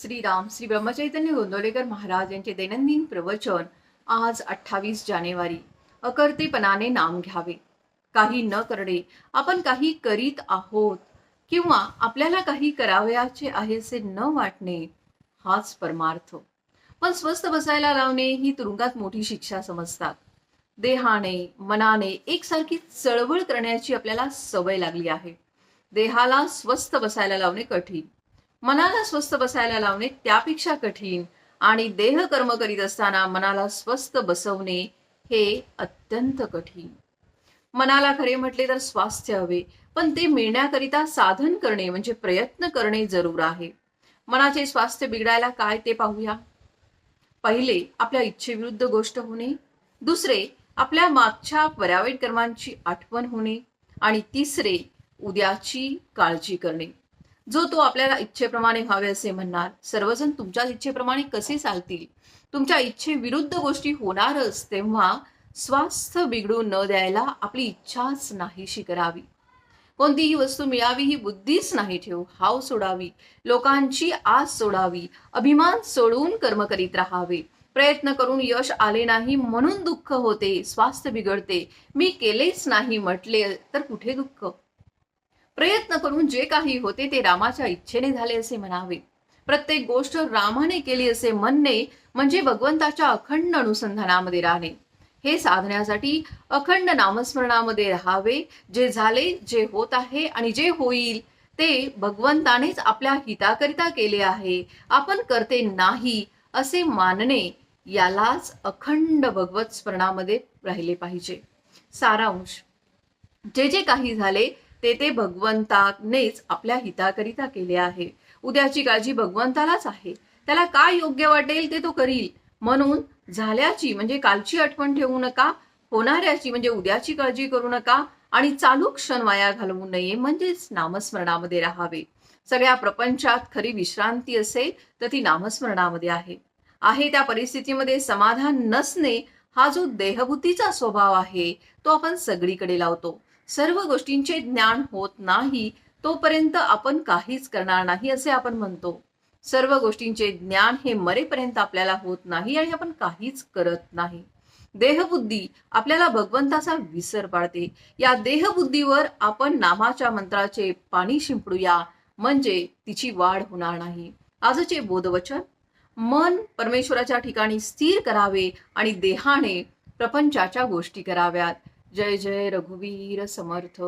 श्रीराम श्री ब्रह्मचैतन्य गोंदवलेकर महाराज यांचे दैनंदिन प्रवचन आज अठ्ठावीस जानेवारी. अकर्तेपणाने नाम घ्यावे. काही न करणे आपण काही करीत आहोत किंवा आपल्याला काही करावयाचे आहे असे न वाटणे हाच परमार्थ. पण स्वस्थ बसायला लावणे ही तुरुंगात मोठी शिक्षा समजतात. देहाने मनाने एकसारखी चळवळ करण्याची आपल्याला सवय लागली आहे. देहाला स्वस्थ बसायला लावणे कठीण. मनाला स्वस्थ बसायला लावणे त्यापेक्षा कठीण आणि देह कर्म करीत असताना मनाला स्वस्थ बसवणे हे अत्यंत कठीण. मनाला खरे म्हटले तर स्वास्थ्य हवे पण ते मिळण्याकरिता साधन करणे म्हणजे प्रयत्न करणे जरूर आहे. मनाचे स्वास्थ्य बिघडायला काय ते पाहूया. पहिले आपल्या इच्छेविरुद्ध गोष्ट होणे. दुसरे आपल्या मागच्या पर्यावरण कर्मांची आठवण होणे. आणि तिसरे उद्याची काळजी करणे. जो तो आपल्याला इच्छेप्रमाणे व्हावे असे म्हणणार सर्वजण तुमच्याच इच्छेप्रमाणे कसे चालतील? तुमच्या इच्छेविरुद्ध गोष्टी होणारच तेव्हा स्वास्थ्य बिघडू न द्यायला आपली इच्छाच नाहीशी करावी. कोणतीही वस्तू मिळावी ही बुद्धीच नाही ठेवू हाव सोडावी. लोकांची आस सोडावी अभिमान सोडून कर्म करीत राहावे. प्रयत्न करून यश आले नाही म्हणून दुःख होते स्वास्थ्य बिघडते. मी केलेच नाही म्हटले तर कुठे दुःख? प्रयत्न करून जे काही होते ते रामाच्या इच्छेने झाले असे म्हणावे. प्रत्येक गोष्ट रामाने केली असे म्हणणे म्हणजे भगवंताच्या अखंड अनुसंधानामध्ये राहणे. हे साधण्यासाठी अखंड नामस्मरणामध्ये राहावे जे झाले जे होत आहे आणि जे होईल ते भगवंतानेच आपल्या हिताकरिता केले आहे. आपण करते नाही असे मानणे यालाच अखंड भगवत स्मरणामध्ये राहिले पाहिजे. सारांश. जे जे काही झाले ते ते भगवंतानेच आपल्या हिताकरिता केले आहे. उद्याची काळजी भगवंतालाच आहे. त्याला काय योग्य वाटेल ते तो करील. म्हणून झाल्याची म्हणजे कालची आठवण ठेवू नका होणाऱ्याची म्हणजे उद्याची काळजी करू नका आणि चालू क्षण वाया घालवू नये म्हणजेच नामस्मरणामध्ये राहावे. सगळ्या प्रपंचात खरी विश्रांती असेल तर ती नामस्मरणामध्ये आहे. आहे त्या परिस्थितीमध्ये समाधान नसणे हा जो देहबुद्धीचा स्वभाव आहे तो आपण सगळीकडे लावतो. सर्व गोष्टींचे ज्ञान होत नाही तोपर्यंत आपण काहीच करणार नाही असे आपण म्हणतो. सर्व गोष्टींचे ज्ञान हे मरेपर्यंत आपल्याला होत नाही आणि आपण काहीच करत नाही. देहबुद्धी आपल्याला भगवंताचा विसर पाडते. या देहबुद्धीवर आपण नामाच्या मंत्राचे पाणी शिंपडूया म्हणजे तिची वाढ होणार नाही. आजचे बोधवचन मन परमेश्वराच्या ठिकाणी स्थिर करावे आणि देहाने प्रपंचाच्या गोष्टी कराव्यात. जय जय रघुवीर समर्थ.